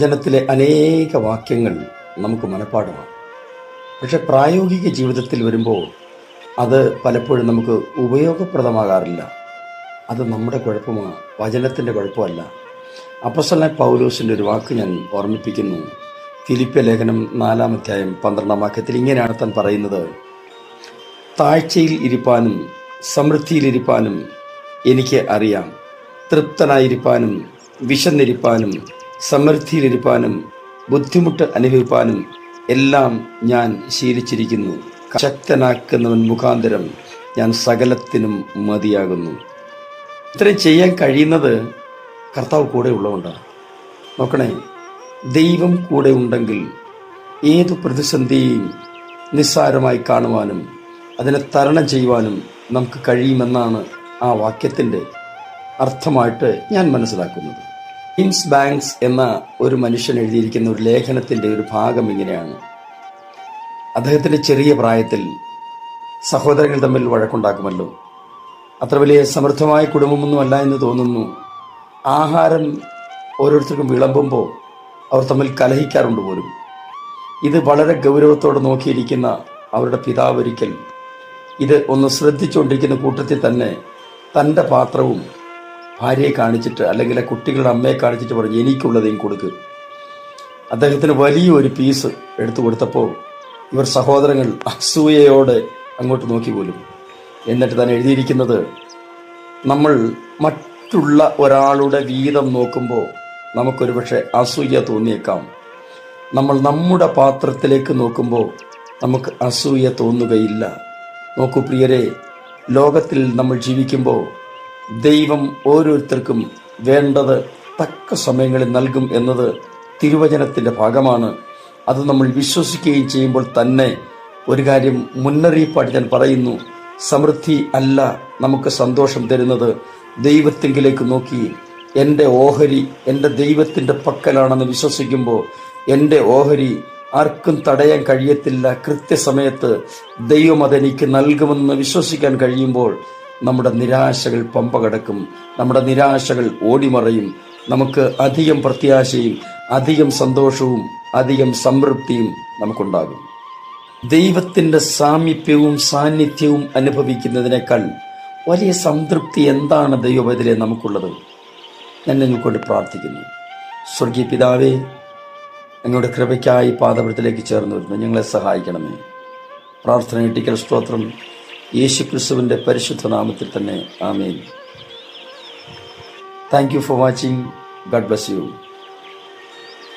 വചനത്തിലെ അനേക വാക്യങ്ങൾ നമുക്ക് മനഃപ്പാടമാണ്. പക്ഷെ പ്രായോഗിക ജീവിതത്തിൽ വരുമ്പോൾ അത് പലപ്പോഴും നമുക്ക് ഉപയോഗപ്രദമാകാറില്ല. അത് നമ്മുടെ കുഴപ്പമാണ്. വചനത്തിന്റെ കുഴപ്പമല്ല. അപ്പസ്വലനെ പൗലോസിന്റെ ഒരു വാക്ക് ഞാൻ ഓർമ്മിപ്പിക്കുന്നു. ഫിലിപ്പ്യ ലേഖനം നാലാം അധ്യായം പന്ത്രണ്ടാം വാക്യത്തിൽ ഇങ്ങനെയാണ് താൻ പറയുന്നത്. താഴ്ചയിൽ ഇരിപ്പാനും സമൃദ്ധിയിലിരിപ്പാനും എനിക്ക് അറിയാം. തൃപ്തനായിരിക്കാനും വിശന്നിരിപ്പാനും സമൃദ്ധിയിലിരിപ്പാനും ബുദ്ധിമുട്ട് അനുഭവിപ്പാനും എല്ലാം ഞാൻ ശീലിച്ചിരിക്കുന്നു. ശക്തനാക്കുന്നവൻ മുഖാന്തരം ഞാൻ സകലത്തിനും മതിയാകുന്നു. ഇത്രയും ചെയ്യാൻ കഴിയുന്നത് കർത്താവ് കൂടെ ഉള്ളതുകൊണ്ടാണ്. നോക്കണേ ദൈവം കൂടെ ഉണ്ടെങ്കിൽ ഏത് പ്രതിസന്ധിയും നിസ്സാരമായി കാണുവാനും അതിനെ തരണം ചെയ്യുവാനും നമുക്ക് കഴിയുമെന്നാണ് ആ വാക്യത്തിന്റെ അർത്ഥമായിട്ട് ഞാൻ മനസ്സിലാക്കുന്നത്. ജെയിംസ് ബാങ്ക്സ് എന്ന ഒരു മനുഷ്യൻ എഴുതിയിരിക്കുന്ന ഒരു ലേഖനത്തിന്റെ ഒരു ഭാഗം ഇങ്ങനെയാണ്. അദ്ദേഹത്തിന്റെ ചെറിയ പ്രായത്തിൽ സഹോദരങ്ങൾ തമ്മിൽ വഴക്കുണ്ടാക്കുമല്ലോ. അത്ര വലിയ സമൃദ്ധമായ കുടുംബമൊന്നുമല്ല എന്ന് തോന്നുന്നു. ആഹാരം ഓരോരുത്തർക്കും വിളമ്പുമ്പോൾ അവർ തമ്മിൽ കലഹിക്കാറുണ്ട് പോലും. ഇത് വളരെ ഗൗരവത്തോടെ നോക്കിയിരിക്കുന്ന അവരുടെ പിതാവ് ഒരിക്കൽ ഇത് ഒന്ന് ശ്രദ്ധിച്ചുകൊണ്ടിരിക്കുന്ന കൂട്ടത്തിൽ തന്നെ തന്റെ പാത്രവും ഭാര്യയെ കാണിച്ചിട്ട് അല്ലെങ്കിൽ കുട്ടികളുടെ അമ്മയെ കാണിച്ചിട്ട് പറഞ്ഞു എനിക്കുള്ളതേയും കൊടുക്ക്. അദ്ദേഹത്തിന് വലിയൊരു പീസ് എടുത്തു കൊടുത്തപ്പോൾ ഇവർ സഹോദരങ്ങൾ അസൂയയോടെ അങ്ങോട്ട് നോക്കി പോലും. എന്നിട്ട് താൻ എഴുതിയിരിക്കുന്നത് നമ്മൾ മറ്റുള്ള ഒരാളുടെ വീതം നോക്കുമ്പോൾ നമുക്കൊരു പക്ഷെ അസൂയ തോന്നിയേക്കാം. നമ്മൾ നമ്മുടെ പാത്രത്തിലേക്ക് നോക്കുമ്പോൾ നമുക്ക് അസൂയ തോന്നുകയില്ല. നോക്കൂ പ്രിയരെ ലോകത്തിൽ നമ്മൾ ജീവിക്കുമ്പോൾ ദൈവം ഓരോരുത്തർക്കും വേണ്ടത് തക്ക സമയങ്ങളിൽ നൽകും എന്നത് തിരുവചനത്തിന്റെ ഭാഗമാണ്. അത് നമ്മൾ വിശ്വസിക്കുകയും ചെയ്യുമ്പോൾ തന്നെ ഒരു കാര്യം മുന്നറിയിപ്പായിട്ട് ഞാൻ പറയുന്നു. സമൃദ്ധി അല്ല നമുക്ക് സന്തോഷം തരുന്നത്. ദൈവത്തെങ്കിലേക്ക് നോക്കി. എന്റെ ഓഹരി എന്റെ ദൈവത്തിന്റെ പക്കലാണെന്ന് വിശ്വസിക്കുമ്പോൾ എന്റെ ഓഹരി ആർക്കും തടയാൻ കഴിയത്തില്ല. കൃത്യസമയത്ത് ദൈവം അതെനിക്ക് നൽകുമെന്ന് വിശ്വസിക്കാൻ കഴിയുമ്പോൾ നമ്മുടെ നിരാശകൾ പമ്പ കടക്കും നമ്മുടെ നിരാശകൾ ഓടിമറയും. നമുക്ക് അധികം പ്രത്യാശയും അധികം സന്തോഷവും അധികം സംതൃപ്തിയും നമുക്കുണ്ടാകും. ദൈവത്തിന്റെ സാമീപ്യവും സാന്നിധ്യവും അനുഭവിക്കുന്നതിനേക്കാൾ വലിയ സംതൃപ്തി എന്താണ് ദൈവപതിലെ നമുക്കുള്ളത്? ഞാൻ നിങ്ങൾക്കൊണ്ട് പ്രാർത്ഥിക്കുന്നു. സ്വർഗീയ പിതാവേ ഞങ്ങളുടെ കൃപയ്ക്കായി പാദപുരത്തിലേക്ക് ചേർന്ന് വരുന്നു. ഞങ്ങളെ സഹായിക്കണമേ. പ്രാർത്ഥന കിട്ടിക്കൽ സ്തോത്രം. യേശു ക്രിസ്തുവിന്റെ പരിശുദ്ധ നാമത്തിൽ തന്നെ ആമേൻ. Thank you for watching God bless you